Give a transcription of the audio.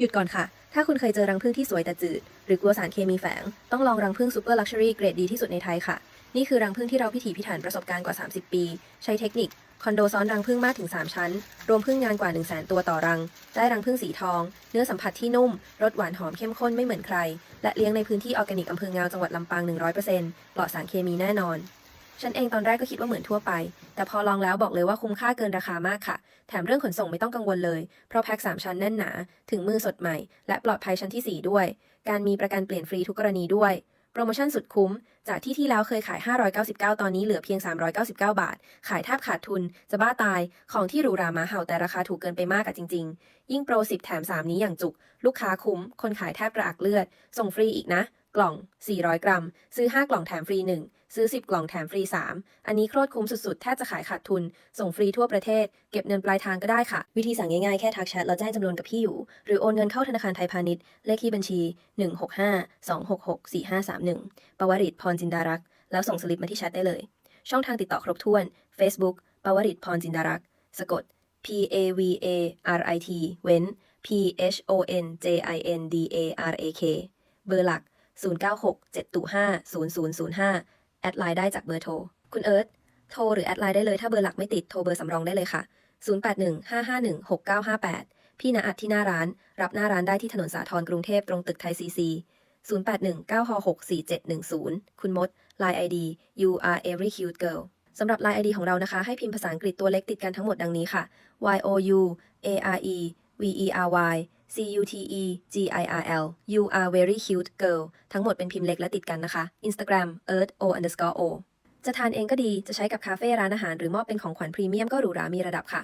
หยุดก่อนค่ะ ถ้าคุณเคยเจอรังผึ้งที่สวยแต่จืด หรือกลัวสารเคมีแฝง ต้องลองรังผึ้งซูเปอร์ลักชัวรี่เกรดดีที่สุดในไทยค่ะ นี่คือรังผึ้งที่เราพิถีพิถันประสบการณ์กว่า 30 ปี ใช้เทคนิค คอนโดซ้อนรังผึ้งมากถึง 3 ชั้น รวมผึ้งงานกว่า 1 0 0 0 0แตัวต่อรัง ได้รังผึ้งสีทอง เนื้อสัมผัสที่นุ่ม รสหวานหอมเข้มข้นไม่เหมือนใคร และเลี้ยงในพื้นที่ออร์แกนิกอำเภองาจังหวัดลำปาง 100%ปลอดสารเคมีแน่นอน ฉันเองตอนแรกก็คิดว่าเหมือนทั่วไป แต่พอลองแล้วบอกเลยว่าคุ้มค่าเกินราคามากค่ะ แถมเรื่องขนส่งไม่ต้องกังวลเลย เพราะแพ็ค3ชั้นแน่นหนา ถึงมือสดใหม่ และปลอดภัยชั้นที่ 4 ด้วย การมีประกันเปลี่ยนฟรีทุกกรณีด้วย โปรโมชั่นสุดคุ้ม จากที่ที่แล้วเคยขาย 599 ตอนนี้เหลือเพียง 399 บาท ขายแทบขาดทุน จะบ้าตาย ของที่หรูหรามาเห่าแต่ราคาถูกเกินไปมากอะจริง ๆ ยิ่งโปร10แถม3นี้อย่างจุก ลูกค้าคุ้ม คนขายแทบกระอักเลือด ส่งฟรีอีกนะ กล่อง 400 กรัม ซื้อ 5 กล่องแถมฟรี 1 ซื้อ 10 กล่องแถมฟรี 3 อันนี้โคตรคุ้มสุดๆ แทบจะขายขาดทุน ส่งฟรีทั่วประเทศ เก็บเงินปลายทางก็ได้ค่ะ วิธีสั่งง่ายๆ แค่ทักแชทแล้วแจ้งจำนวนกับพี่อยู่ หรือโอนเงินเข้าธนาคารไทยพาณิชย์ เลขที่บัญชี 165-266-4531 ปวริตพรจินดารักษ์แล้วส่งสลิปมาที่แชทได้เลย ช่องทางติดต่อครบถ้วน Facebook ปวริตพรจินดารักษ์สะกด P A V A R I T เว้น P H O N J I N D A R A K เบอร์หลัก 0967250005 แอดไลน์ได้จากเบอร์โทร คุณเอิร์ธโทรหรือแอดไลน์ได้เลยถ้าเบอร์หลักไม่ติดโทรเบอร์สำรองได้เลยค่ะ 0815516958 พี่ณอัดที่หน้าร้าน รับหน้าร้านได้ที่ถนนสาทรกรุงเทพตรงตึกไทยซีซี0819664710 คุณมด Line ID you are every cute girl สำหรับ Line ID ของเรานะคะ ให้พิมพ์ภาษาอังกฤษตัวเล็กติดกันทั้งหมดดังนี้ค่ะ y o u a r e v e r y c u t e g i r l you are very cute girl ทั้งหมดเป็นพิมพ์เล็กและติดกันนะคะ Instagram earth o underscore o จะทานเองก็ดี จะใช้กับคาเฟ่ร้านอาหารหรือมอบเป็นของขวัญพรีเมียมก็หรูหรามีระดับค่ะ